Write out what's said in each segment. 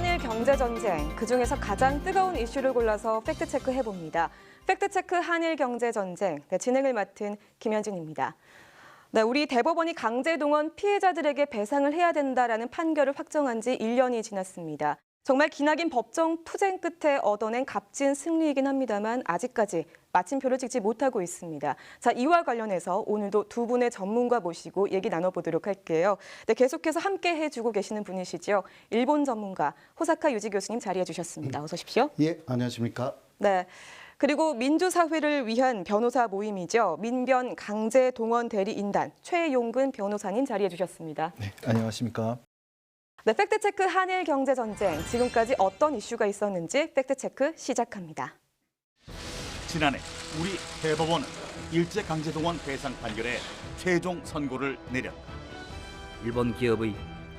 한일 경제 전쟁 그 중에서 가장 뜨거운 이슈를 골라서 팩트 체크 해 봅니다. 팩트 체크 한일 경제 전쟁 네, 진행을 맡은 김현진입니다. 네, 우리 대법원이 강제 동원 피해자들에게 배상을 해야 된다라는 판결을 확정한 지 1년이 지났습니다. 정말 기나긴 법정 투쟁 끝에 얻어낸 값진 승리이긴 합니다만 아직까지 마침표를 찍지 못하고 있습니다. 자, 이와 관련해서 오늘도 두 분의 전문가 모시고 얘기 나눠보도록 할게요. 네, 계속해서 함께 해주고 계시는 분이시죠. 일본 전문가 호사카 유지 교수님 자리해 주셨습니다. 어서 오십시오. 예, 안녕하십니까? 네. 그리고 민주사회를 위한 변호사 모임이죠. 민변 강제 동원 대리 인단 최용근 변호사님 자리해 주셨습니다. 네, 안녕하십니까. 네, 팩트체크 한일 경제 전쟁 지금까지 어떤 이슈가 있었는지 팩트체크 시작합니다. 지난해 우리 대법원은 일제 강제동원 배상 판결에 최종 선고를 내렸다. 일본 기업의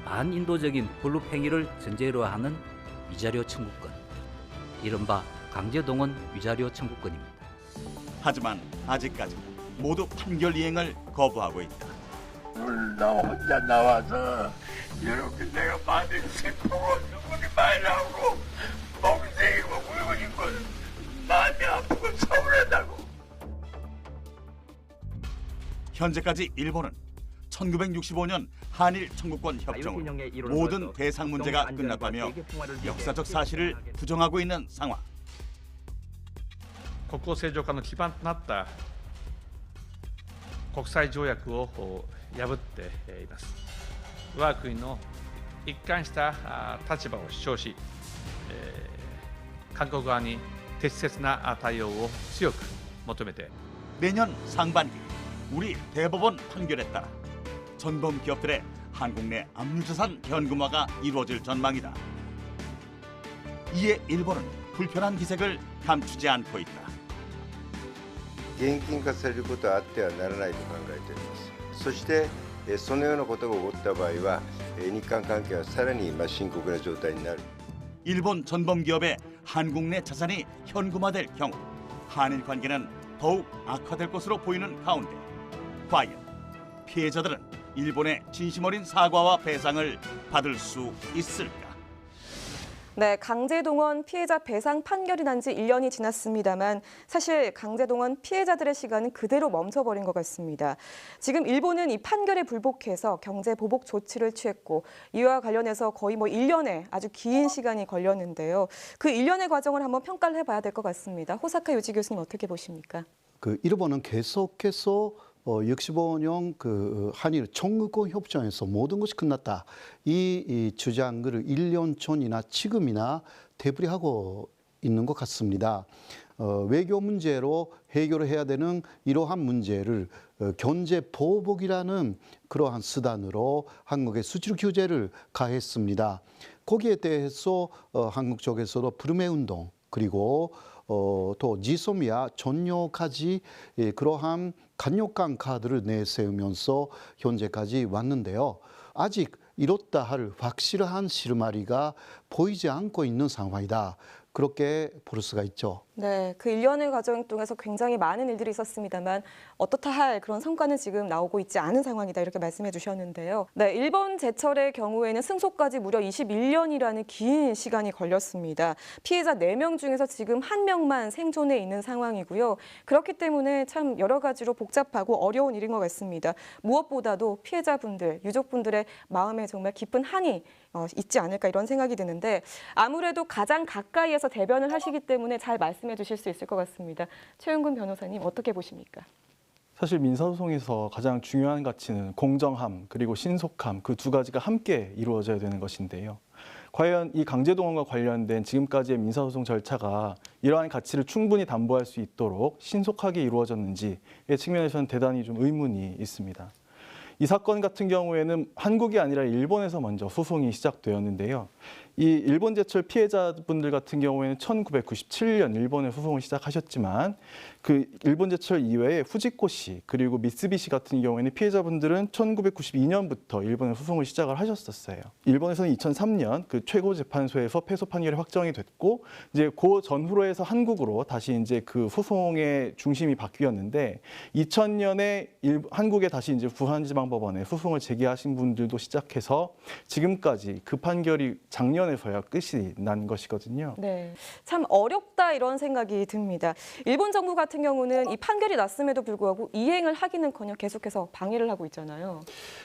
반인도적인 불법 행위를 전제로 하는 위자료 청구권, 이른바 강제동원 위자료 청구권입니다. 하지만 아직까지 모두 판결 이행을 거부하고 있다. 오늘 나 혼자 나와서 이렇게 내가 만든 세포로 눈물이 많이 나오고 멍때리고 울고 있고 마음이 아프고 서운하다고 현재까지 일본은 1965년 한일 청구권 협정으로 모든 배상 문제가 끝났다며 역사적 사실을 부정하고 있는 상황. 国交正常化の基盤となった国際条約をお破ってえーいます。 我が国の一貫したあ立場を主張し、えー韓国側に適切なあ対応を強く求めて 내년 상반기 우리 대법원 판결에 따라 전범 기업들의 한국 내 압류자산 현금화가 이루어질 전망이다. 이에 일본은 불편한 기색을 감추지 않고 있다. 現金化されることはあってはならないと考えておりますそしてえー そのようなことが起こった場合はえー日韓関係はさらにまあ深刻な状態になる 일본 전범 기업의 한국 내 자산이 현금화될 경우 한일 관계는 더욱 악화될 것으로 보이는 가운데 과연 피해자들은 일본의 진심 어린 사과와 배상을 받을 수 있을까? 네, 강제동원 피해자 배상 판결이 난 지 1년이 지났습니다만 사실 강제동원 피해자들의 시간은 그대로 멈춰버린 것 같습니다. 지금 일본은 이 판결에 불복해서 경제 보복 조치를 취했고 이와 관련해서 거의 뭐 1년의 아주 긴 시간이 걸렸는데요. 그 1년의 과정을 한번 평가를 해봐야 될 것 같습니다. 호사카 유지 교수님 어떻게 보십니까? 그 일본은 계속해서 어, 65년 그 한일 청구권 협정에서 모든 것이 끝났다. 이, 이 주장을 1년 전이나 지금이나 되풀이하고 있는 것 같습니다. 어, 외교 문제로 해결을 해야 되는 이러한 문제를 어, 경제 보복이라는 그러한 수단으로 한국의 수출 규제를 가했습니다. 거기에 대해서 어, 한국 쪽에서도 불매 운동 그리고 어, 또 지소미아 전료까지 예, 그러한 간역강 카드를 내세우면서 현재까지 왔는데요. 아직 이렇다 할 확실한 실마리가 보이지 않고 있는 상황이다. 그렇게 볼 수가 있죠. 네, 그 1년의 과정 통해서 굉장히 많은 일들이 있었습니다만 어떻다 할 그런 성과는 지금 나오고 있지 않은 상황이다 이렇게 말씀해 주셨는데요. 네, 일본 제철의 경우에는 승소까지 무려 21년이라는 긴 시간이 걸렸습니다. 피해자 4명 중에서 지금 한 명만 생존해 있는 상황이고요. 그렇기 때문에 참 여러 가지로 복잡하고 어려운 일인 것 같습니다. 무엇보다도 피해자분들, 유족분들의 마음에 정말 깊은 한이 어, 있지 않을까 이런 생각이 드는데 아무래도 가장 가까이에서 대변을 하시기 때문에 잘 말씀 해 주실 수 있을 것 같습니다. 최윤근 변호사님 어떻게 보십니까? 사실 민사소송에서 가장 중요한 가치는 공정함 그리고 신속함 그 두 가지가 함께 이루어져야 되는 것인데요. 과연 이 강제동원과 관련된 지금까지의 민사소송 절차가 이러한 가치를 충분히 담보할 수 있도록 신속하게 이루어졌는지의 측면에서는 대단히 좀 의문이 있습니다. 이 사건 같은 경우에는 한국이 아니라 일본에서 먼저 소송이 시작되었는데요. 이 일본 제철 피해자분들 같은 경우에는 1997년 일본에 소송을 시작하셨지만 그 일본 제철 이외에 후지코시 그리고 미쓰비시 같은 경우에는 피해자분들은 1992년부터 일본에 소송을 시작을 하셨었어요. 일본에서는 2003년 그 최고 재판소에서 패소 판결이 확정이 됐고 이제 그 전후로 해서 한국으로 다시 이제 그 소송의 중심이 바뀌었는데 2000년에 일, 한국에 다시 이제 부산지방법원에 소송을 제기하신 분들도 시작해서 지금까지 그 판결이 작년 작년에서야 끝이 난 것이거든요. 네. 참 어렵다 이런 생각이 듭니다. 일본 정부 같은 경우는 이 판결이 났음에도 불구하고 이행을 하기는커녕 계속해서 방해를 하고 있잖아요.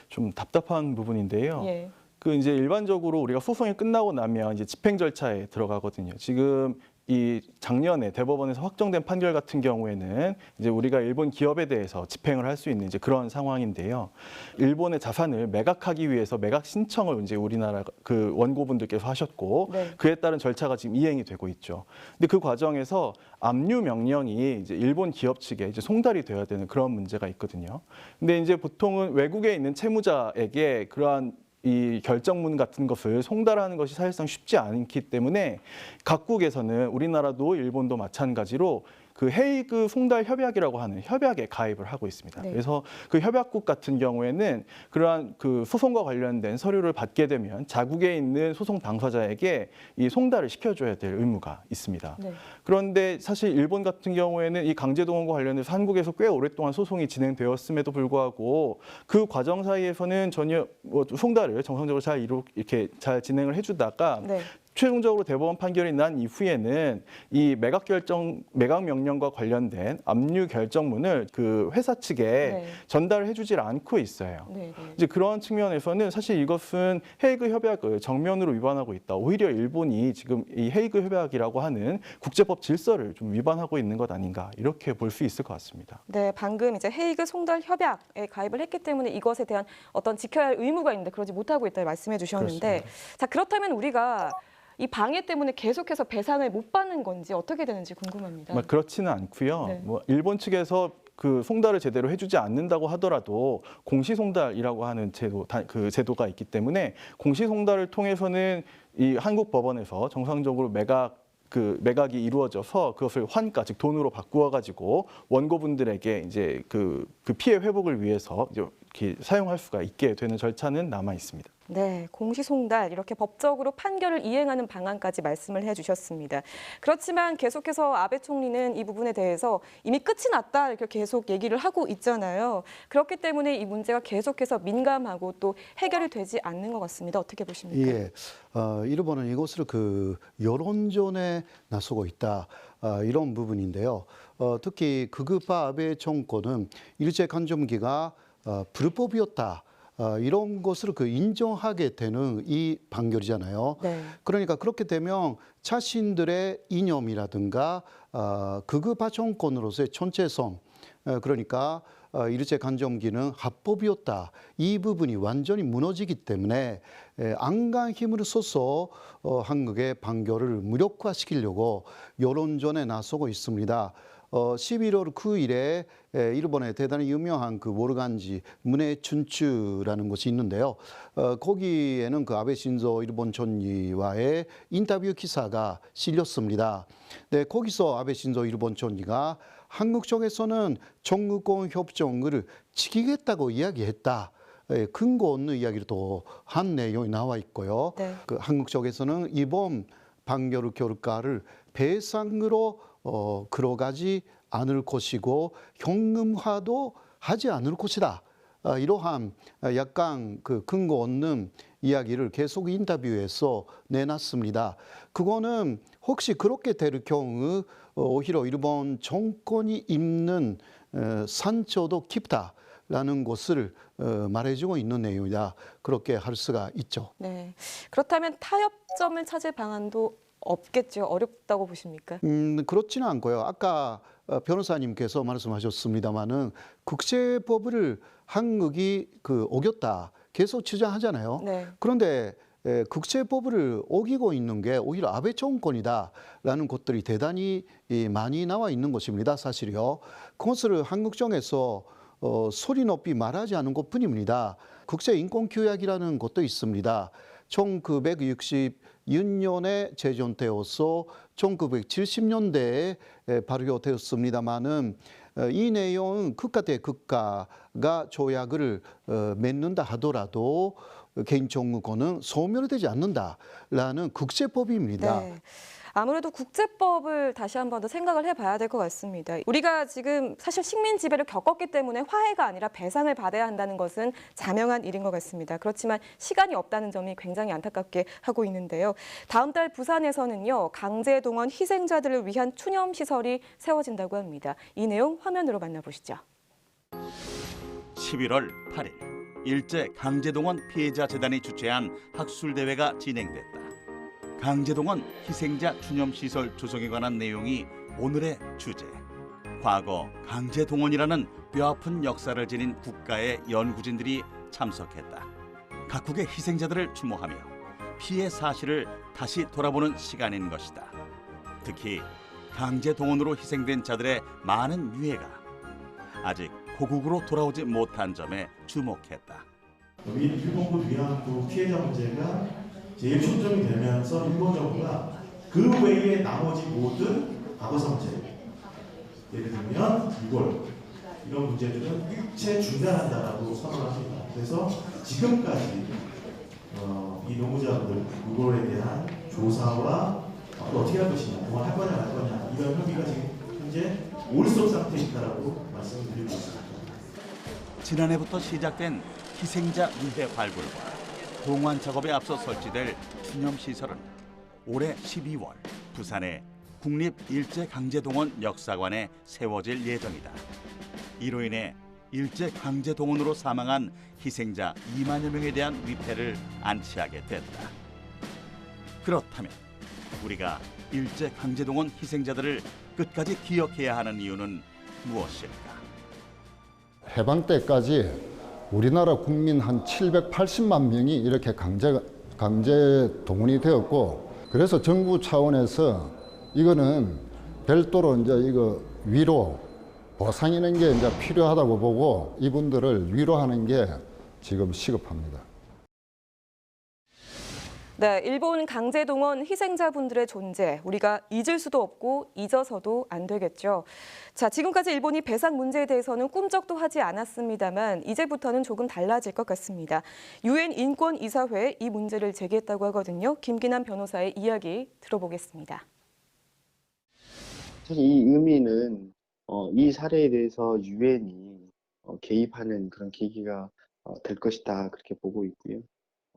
좀 답답한 부분인데요. 예. 그 이제 일반적으로 우리가 소송이 끝나고 나면 이제 집행 절차에 들어가거든요. 지금 이 작년에 대법원에서 확정된 판결 같은 경우에는 이제 우리가 일본 기업에 대해서 집행을 할 수 있는 이제 그런 상황인데요. 일본의 자산을 매각하기 위해서 매각 신청을 이제 우리나라 그 원고분들께서 하셨고 네. 그에 따른 절차가 지금 이행이 되고 있죠. 근데 그 과정에서 압류 명령이 이제 일본 기업 측에 이제 송달이 되어야 되는 그런 문제가 있거든요. 근데 이제 보통은 외국에 있는 채무자에게 그러한 이 결정문 같은 것을 송달하는 것이 사실상 쉽지 않기 때문에 각국에서는 우리나라도 일본도 마찬가지로 그 헤이그 송달 협약이라고 하는 협약에 가입을 하고 있습니다. 네. 그래서 그 협약국 같은 경우에는 그러한 그 소송과 관련된 서류를 받게 되면 자국에 있는 소송 당사자에게 이 송달을 시켜줘야 될 의무가 있습니다. 네. 그런데 사실 일본 같은 경우에는 이 강제동원과 관련해서 한국에서 꽤 오랫동안 소송이 진행되었음에도 불구하고 그 과정 사이에서는 전혀 뭐 송달을 정상적으로 잘 이루 이렇게 잘 진행을 해주다가 네. 최종적으로 대법원 판결이 난 이후에는 이 매각 결정 매각 명령과 관련된 압류 결정문을 그 회사 측에 네. 전달해 주질 않고 있어요. 네. 네. 이제 그런 측면에서는 사실 이것은 헤이그 협약을 정면으로 위반하고 있다. 오히려 일본이 지금 이 헤이그 협약이라고 하는 국제법 질서를 좀 위반하고 있는 것 아닌가 이렇게 볼 수 있을 것 같습니다. 네, 방금 이제 헤이그 송달 협약에 가입을 했기 때문에 이것에 대한 어떤 지켜야 할 의무가 있는데 그러지 못하고 있다 말씀해 주셨는데 자 그렇다면 우리가 이 방해 때문에 계속해서 배상을 못 받는 건지 어떻게 되는지 궁금합니다. 뭐 그렇지는 않고요. 네. 뭐 일본 측에서 그 송달을 제대로 해주지 않는다고 하더라도 공시 송달이라고 하는 제도 다- 그 제도가 있기 때문에 공시 송달을 통해서는 이 한국 법원에서 정상적으로 매각 그 매각이 이루어져서 그것을 환가 즉 돈으로 바꾸어 가지고 원고분들에게 이제 그, 그 피해 회복을 위해서 이렇게 사용할 수가 있게 되는 절차는 남아 있습니다. 네, 공시송달 이렇게 법적으로 판결을 이행하는 방안까지 말씀을 해주셨습니다. 그렇지만 계속해서 아베 총리는 이 부분에 대해서 이미 끝이 났다 이렇게 계속 얘기를 하고 있잖아요. 그렇기 때문에 이 문제가 계속해서 민감하고 또 해결이 되지 않는 것 같습니다. 어떻게 보십니까? 예, 어, 일본은 이것을 그 여론전에 나서고 있다 아, 이런 부분인데요. 어, 특히 극우파 아베 정권은 일제 간점기가 어, 불법이었다. 어, 이런 것을 그 인정하게 되는 이 판결이잖아요. 네. 그러니까 그렇게 되면 자신들의 이념이라든가 어, 극우파 정권으로서의 전체성, 어, 그러니까 어, 일제 간점기는 합법이었다. 이 부분이 완전히 무너지기 때문에 에, 안간 힘을 써서 어, 한국의 판결을 무력화시키려고 여론전에 나서고 있습니다. 어, 11월 9일에 에, 일본의 대단히 유명한 그 모르간지 문해 춘추라는 것이 있는데요. 어, 거기에는 그 아베 신조 일본 총리와의 인터뷰 기사가 실렸습니다. 네, 거기서 아베 신조 일본 총리가 한국 쪽에서는 정의권 협정을 지키겠다고 이야기했다. 예, 근거 없는 이야기를 또 한 내용이 나와 있고요. 네. 그 한국 쪽에서는 이번 판결 결과를 배상으로 어, 들어가지 않을 것이고 현금화도 하지 않을 것이다. 아, 이러한 약간 그 근거 없는 이야기를 계속 인터뷰에서 내놨습니다. 그거는 혹시 그렇게 될 경우 어, 오히려 일본 정권이 입는 어, 상처도 깊다 라는 것을 어, 말해주고 있는 내용이다. 그렇게 할 수가 있죠. 네. 그렇다면 타협점을 찾을 방안도 없겠죠. 어렵다고 보십니까? 음, 그렇지는 않고요. 아까 어, 변호사님께서 말씀하셨습니다마는 국제법을 한국이 그 어겼다 계속 주장하잖아요. 네. 그런데 에, 국제법을 어기고 있는 게 오히려 아베 정권이다라는 것들이 대단히 이, 많이 나와 있는 것입니다. 사실이요. 그것을 한국 정에서 어, 소리 높이 말하지 않은 것뿐입니다. 국제인권규약이라는 것도 있습니다. 1966년에 제정되어서 1970년대에 발효되었습니다마는 어, 이 내용은 국가 대 국가가 조약을 어, 맺는다 하더라도 개인정무권은 소멸되지 않는다라는 국제법입니다. 네. 아무래도 국제법을 다시 한 번 더 생각을 해봐야 될 것 같습니다. 우리가 지금 사실 식민 지배를 겪었기 때문에 화해가 아니라 배상을 받아야 한다는 것은 자명한 일인 것 같습니다. 그렇지만 시간이 없다는 점이 굉장히 안타깝게 하고 있는데요. 다음 달 부산에서는요 강제 동원 희생자들을 위한 추념 시설이 세워진다고 합니다. 이 내용 화면으로 만나보시죠. 11월 8일 일제 강제동원 피해자 재단이 주최한 학술 대회가 진행됐다. 강제동원 희생자 추념 시설 조성에 관한 내용이 오늘의 주제. 과거 강제동원이라는 뼈아픈 역사를 지닌 국가의 연구진들이 참석했다. 각국의 희생자들을 추모하며 피해 사실을 다시 돌아보는 시간인 것이다. 특히 강제동원으로 희생된 자들의 많은 유해가 아직 고국으로 돌아오지 못한 점에 주목했다. 여기 일본군 위안부 피해자 문제가 제일 초점이 되면서 일본 정부가 그 외에 나머지 모든 과거사 문제 예를 들면 유골 이런 문제들은 일체 중단한다라고 선언을 합니다. 그래서 지금까지 어, 이 노무자분들 유골에 대한 조사와 앞으로 어떻게 할 것이냐, 그동안 할 거냐 말 거냐 이런 협의가 지금 현재 올속 상태에 있다라고 말씀드리고 있습니다. 지난해부터 시작된 희생자 유해 발굴과 동환 작업에 앞서 설치될 추념 시설은 올해 12월 부산의 국립일제강제동원 역사관에 세워질 예정이다. 이로 인해 일제 강제동원으로 사망한 희생자 2만여 명에 대한 위패를 안치하게 됐다. 그렇다면 우리가 일제 강제동원 희생자들을 끝까지 기억해야 하는 이유는 무엇일까? 해방 때까지 우리나라 국민 한 780만 명이 이렇게 강제 강제 동원이 되었고 그래서 정부 차원에서 이거는 별도로 이제 이거 위로 보상이는 게 이제 필요하다고 보고 이분들을 위로하는 게 지금 시급합니다. 네, 일본 강제 동원 희생자분들의 존재 우리가 잊을 수도 없고 잊어서도 안 되겠죠. 자, 지금까지 일본이 배상 문제에 대해서는 꿈쩍도 하지 않았습니다만 이제부터는 조금 달라질 것 같습니다. 유엔 인권 이사회에 이 문제를 제기했다고 하거든요. 김기남 변호사의 이야기 들어보겠습니다. 사실 이 의미는 어, 이 사례에 대해서 유엔이 어, 개입하는 그런 계기가 어, 될 것이다 그렇게 보고 있고요.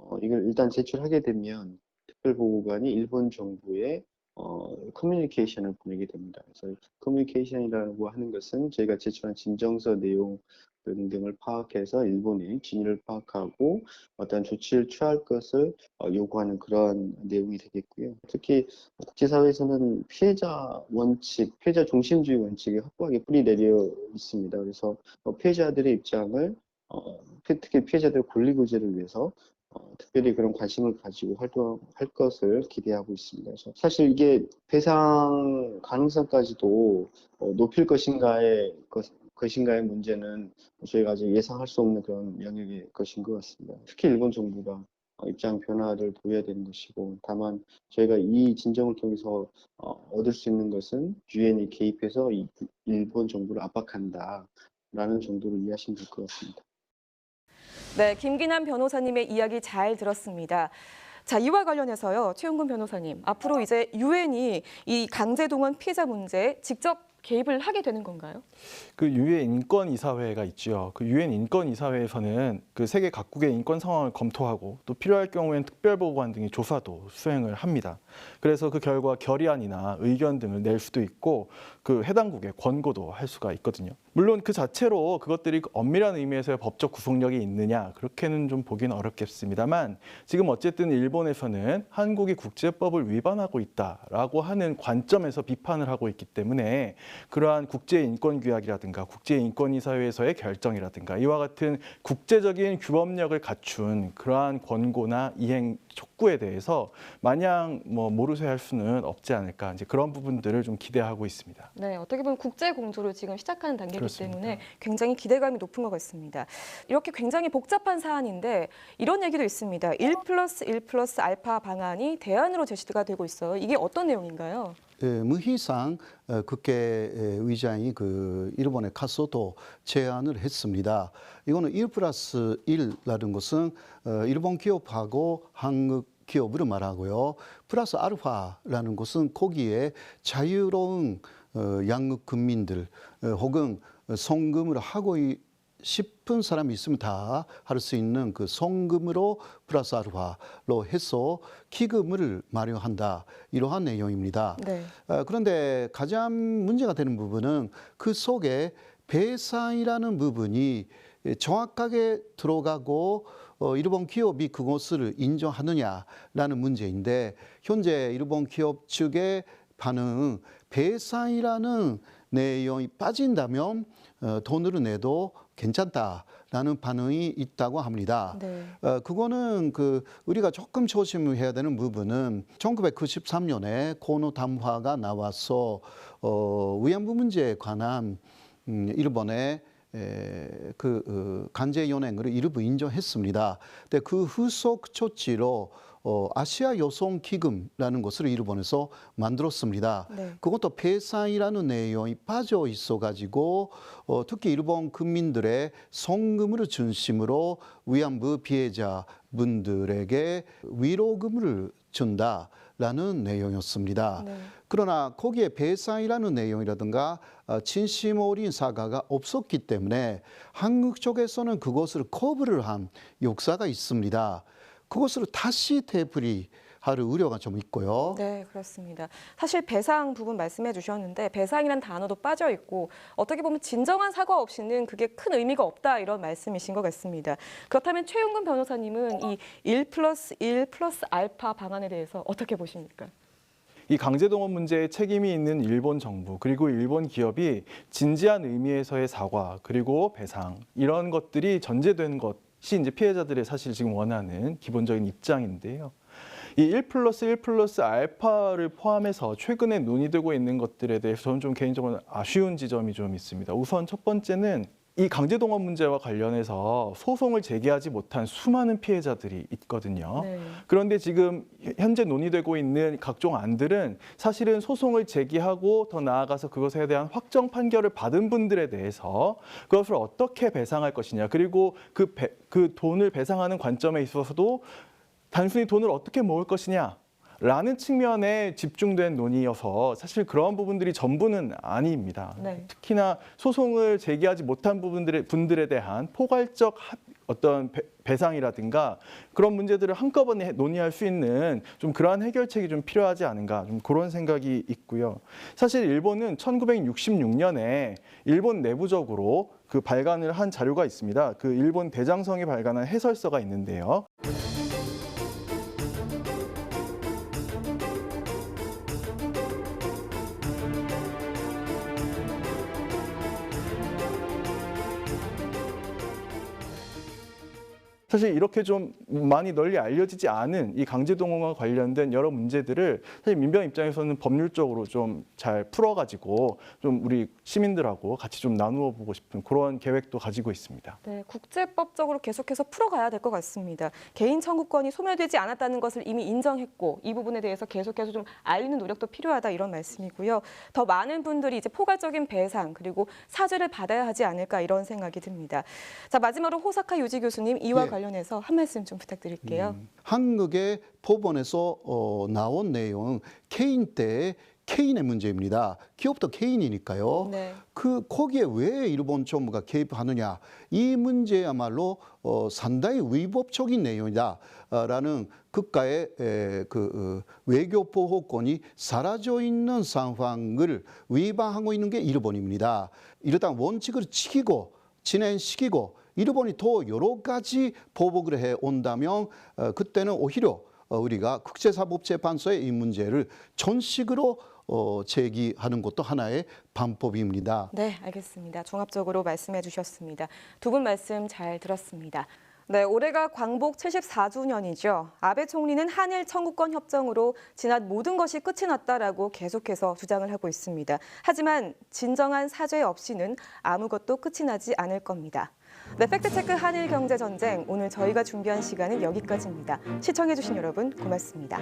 어, 이걸 일단 제출하게 되면 특별보고관이 일본 정부에 어, 커뮤니케이션을 보내게 됩니다. 그래서 커뮤니케이션이라고 하는 것은 저희가 제출한 진정서 내용 등등을 파악해서 일본의 진위를 파악하고 어떤 조치를 취할 것을 어, 요구하는 그런 내용이 되겠고요. 특히 국제사회에서는 피해자 원칙, 피해자 중심주의 원칙이 확고하게 뿌리 내려 있습니다. 그래서 어, 피해자들의 입장을 어, 피- 특히 피해자들의 권리 구제를 위해서 어, 특별히 그런 관심을 가지고 활동할 것을 기대하고 있습니다. 그래서 사실 이게 배상 가능성까지도 어, 높일 것인가의 것, 것인가의 문제는 저희가 아직 예상할 수 없는 그런 영역의 것인 것 같습니다. 특히 일본 정부가 어, 입장 변화를 보여야 되는 것이고 다만 저희가 이 진정을 통해서 어, 얻을 수 있는 것은 유엔이 개입해서 이, 일본 정부를 압박한다라는 정도로 이해하시면 될 것 같습니다. 네, 김기남 변호사님의 이야기 잘 들었습니다. 자, 이와 관련해서요. 최용근 변호사님, 앞으로 이제 유엔이 이 강제 동원 피해자 문제에 직접 개입을 하게 되는 건가요? 그 유엔 인권 이사회가 있죠. 그 유엔 인권 이사회에서는 그 세계 각국의 인권 상황을 검토하고 또 필요할 경우엔 특별 보고관 등의 조사도 수행을 합니다. 그래서 그 결과 결의안이나 의견 등을 낼 수도 있고 그 해당국에 권고도 할 수가 있거든요. 물론 그 자체로 그것들이 엄밀한 의미에서의 법적 구속력이 있느냐 그렇게는 좀 보기는 어렵겠습니다만 지금 어쨌든 일본에서는 한국이 국제법을 위반하고 있다라고 하는 관점에서 비판을 하고 있기 때문에 그러한 국제 인권 규약이라든가 국제 인권 이사회에서의 결정이라든가 이와 같은 국제적인 규범력을 갖춘 그러한 권고나 이행 촉구에 대해서 마냥 뭐 모르쇠 할 수는 없지 않을까 이제 그런 부분들을 좀 기대하고 있습니다. 네, 어떻게 보면 국제 공조를 지금 시작하는 단계이기 그렇습니다. 때문에 굉장히 기대감이 높은 것 같습니다. 이렇게 굉장히 복잡한 사안인데 이런 얘기도 있습니다. 1 플러스 1 플러스 알파 방안이 대안으로 제시가 되고 있어요. 이게 어떤 내용인가요? 예, 무희상 어, 국회의장이 그 일본에 가서도 제안을 했습니다. 이거는 1 플러스 1라는 것은 어, 일본 기업하고 한국 기업을 말하고요. 플러스 알파라는 것은 거기에 자유로운 어, 양극 국민들 어, 혹은 송금을 하고 이- 싶은 사람이 있으면 다 할 수 있는 그 송금으로 플러스 알파로 해서 기금을 마련한다 이러한 내용입니다. 네. 어, 그런데 가장 문제가 되는 부분은 그 속에 배상이라는 부분이 정확하게 들어가고 어, 일본 기업이 그것을 인정하느냐라는 문제인데 현재 일본 기업 측의 반응은 배상이라는 내용이 빠진다면 어, 돈으로 내도 괜찮다라는 반응이 있다고 합니다. 네. 어, 그거는 그 우리가 조금 조심해야 되는 부분은 1993년에 코노 담화가 나와서 어, 위안부 문제에 관한 음, 일본의 에, 그 어, 간제 연행을 일부 인정했습니다. 근데 그 후속 조치로 어, 아시아 여성 기금이라는 것을 일본에서 만들었습니다. 네. 그것도 배상이라는 내용이 빠져 있어 가지고 어, 특히 일본 국민들의 송금을 중심으로 위안부 피해자 분들에게 위로금을 준다라는 내용이었습니다. 네. 그러나 거기에 배상이라는 내용이라든가 어, 진심 어린 사과가 없었기 때문에 한국 쪽에서는 그것을 거부를 한 역사가 있습니다. 그것을 다시 되풀이할 우려가 좀 있고요. 네, 그렇습니다. 사실 배상 부분 말씀해 주셨는데 배상이라는 단어도 빠져 있고 어떻게 보면 진정한 사과 없이는 그게 큰 의미가 없다 이런 말씀이신 것 같습니다. 그렇다면 최윤근 변호사님은 이 1 플러스 1 플러스 알파 방안에 대해서 어떻게 보십니까? 이 강제동원 문제에 책임이 있는 일본 정부 그리고 일본 기업이 진지한 의미에서의 사과 그리고 배상 이런 것들이 전제된 것 이 이제 피해자들의 사실 지금 원하는 기본적인 입장인데요. 이1 플러스 1 플러스 알파를 포함해서 최근에 논의되고 있는 것들에 대해서 저는 좀 개인적으로 아쉬운 지점이 좀 있습니다. 우선 첫 번째는 이 강제동원 문제와 관련해서 소송을 제기하지 못한 수많은 피해자들이 있거든요. 네. 그런데 지금 현재 논의되고 있는 각종 안들은 사실은 소송을 제기하고 더 나아가서 그것에 대한 확정 판결을 받은 분들에 대해서 그것을 어떻게 배상할 것이냐 그리고 그, 배- 그 돈을 배상하는 관점에 있어서도 단순히 돈을 어떻게 모을 것이냐 라는 측면에 집중된 논의여서 사실 그런 부분들이 전부는 아닙니다. 네. 특히나 소송을 제기하지 못한 부분들의 분들에 대한 포괄적 합- 어떤 배- 배상이라든가 그런 문제들을 한꺼번에 해- 논의할 수 있는 좀 그러한 해결책이 좀 필요하지 않은가 좀 그런 생각이 있고요. 사실 일본은 1966년에 일본 내부적으로 그 발간을 한 자료가 있습니다. 그 일본 대장성이 발간한 해설서가 있는데요. 사실 이렇게 좀 많이 널리 알려지지 않은 이 강제동원과 관련된 여러 문제들을 사실 민변 입장에서는 법률적으로 좀 잘 풀어가지고 좀 우리 시민들하고 같이 좀 나누어 보고 싶은 그런 계획도 가지고 있습니다. 네, 국제법적으로 계속해서 풀어가야 될 것 같습니다. 개인 청구권이 소멸되지 않았다는 것을 이미 인정했고 이 부분에 대해서 계속해서 좀 알리는 노력도 필요하다 이런 말씀이고요. 더 많은 분들이 이제 포괄적인 배상 그리고 사죄를 받아야 하지 않을까 이런 생각이 듭니다. 자 마지막으로 호사카 유지 교수님 이와 예. 관련해서 한 말씀 좀 부탁드릴게요. 한국의 법원에서 어, 나온 내용은 개인 때 개인의 문제입니다. 기업도 개인이니까요. 네. 그 거기에 왜 일본 정부가 개입하느냐 이 문제야말로 어, 상당히 위법적인 내용이다라는 국가의 에, 그 어, 외교 보호권이 사라져 있는 상황을 위반하고 있는 게 일본입니다. 이러다 원칙을 지키고 진행시키고 일본이 더 여러 가지 보복을 해 온다면 어, 그때는 오히려 어, 우리가 국제사법재판소에 이 문제를 전식으로 어, 제기하는 것도 하나의 방법입니다. 네, 알겠습니다. 종합적으로 말씀해 주셨습니다. 두 분 말씀 잘 들었습니다. 네, 올해가 광복 74주년이죠. 아베 총리는 한일 청구권 협정으로 지난 모든 것이 끝이 났다라고 계속해서 주장을 하고 있습니다. 하지만 진정한 사죄 없이는 아무것도 끝이 나지 않을 겁니다. 네, 팩트체크 한일 경제 전쟁 오늘 저희가 준비한 시간은 여기까지입니다. 시청해 주신 여러분 고맙습니다.